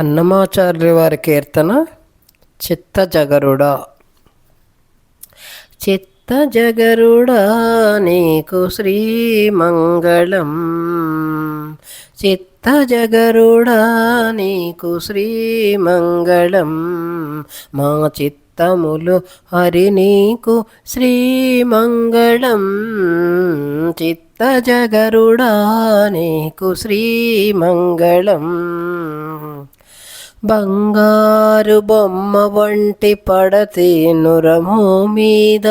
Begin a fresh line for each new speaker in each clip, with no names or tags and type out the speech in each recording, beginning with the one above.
అన్నమాచార్య వారి కీర్తన చిత్త జగరుడా చిత్త జగరుడా నీకు శ్రీమంగళం. చిత్త జగరుడా నీకు శ్రీమంగళం. మా చిత్తములు హరి నీకు శ్రీమంగళం. చిత్త జగరుడా నీకు శ్రీమంగళం. బంగారు బొమ్మ వంటి పడతి నురము మీద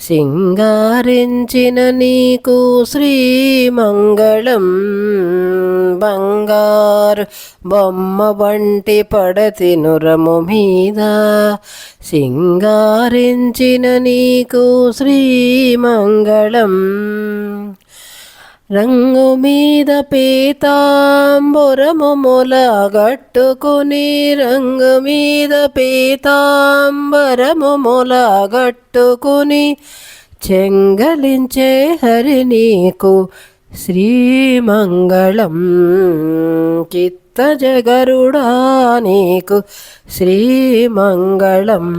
సింగారించిన నీకు శ్రీమంగళం. బంగారు బొమ్మ వంటి పడతి నురము మీద సింగారించిన నీకు శ్రీమంగళం. రంగు మీద పీతాంబరము మొలగట్టుకుని రంగు మీద పీతాంబరముల మొలగట్టుకుని చెంగలించే హరి నీకు శ్రీమంగళం. చిత్తజగరుడా నీకు శ్రీమంగళం.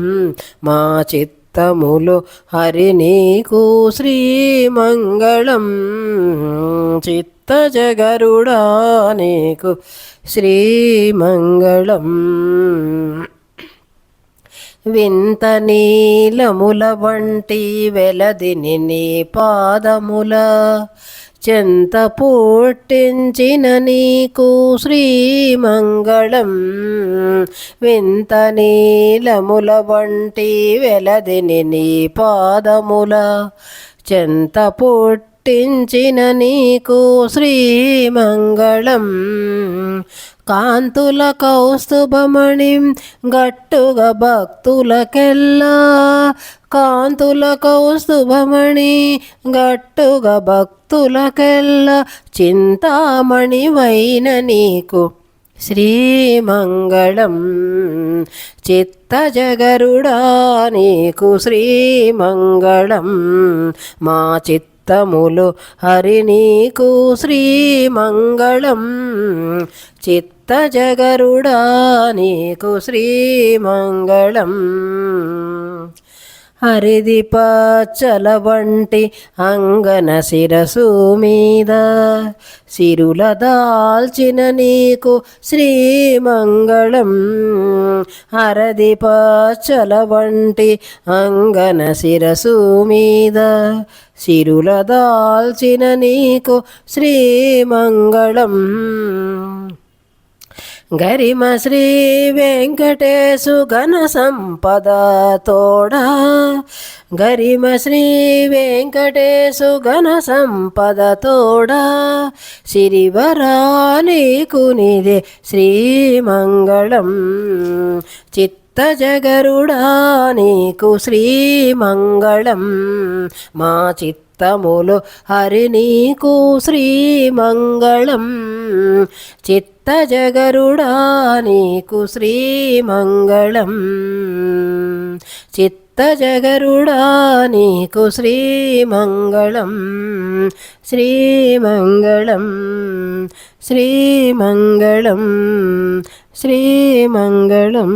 మా చిత్త చిత్తములు హరి నీకు శ్రీమంగళం. చిత్తజగరుడా నీకు శ్రీమంగళం. వింత నీలముల వంటి వెలదిని నీ పాదముల చెంత పుట్టించిన నీకు శ్రీమంగళం. వింత నీలముల వంటి వెలదిని నీ పాదముల. చెంత పుట్టించిన నీకు శ్రీమంగళం. కాంతుల కౌస్తుభమణి గట్టుగా భక్తులకెల్లా. కాంతుల కౌస్తుభమణి గట్టుగా భక్తులకెల్లా. చింతామణి వైన నీకు శ్రీమంగళం చిత్త జగరుడా నీకు శ్రీమంగళం. మా చిత్తములు హరి నీకు శ్రీమంగళం చిత్త జగరుడా నీకు శ్రీమంగళం. హరిది పాచల వంటి అంగన శిరసు మీద సిరుల దాల్చిన నీకు శ్రీమంగళం. హరది పాచల వంటి అంగన శిరసు మీద సిరుల దాల్చిన నీకు శ్రీమంగళం. గరిమ శ్రీ వెంకటేశు ఘన సంపద తోడా. గరిమ శ్రీ వెంకటేశు ఘన సంపద తోడా. సిరివరాలీకునిదే శ్రీమంగళం. చిత్త జగరుడా నీకు శ్రీమంగళం. మా చిత్తములు హరి నీకు శ్రీమంగళం. చిత్తజగరుడా నీకు శ్రీమంగళం. చిత్త జగరుడా నీకు శ్రీమంగళం. శ్రీమంగళం శ్రీమంగళం శ్రీమంగళం.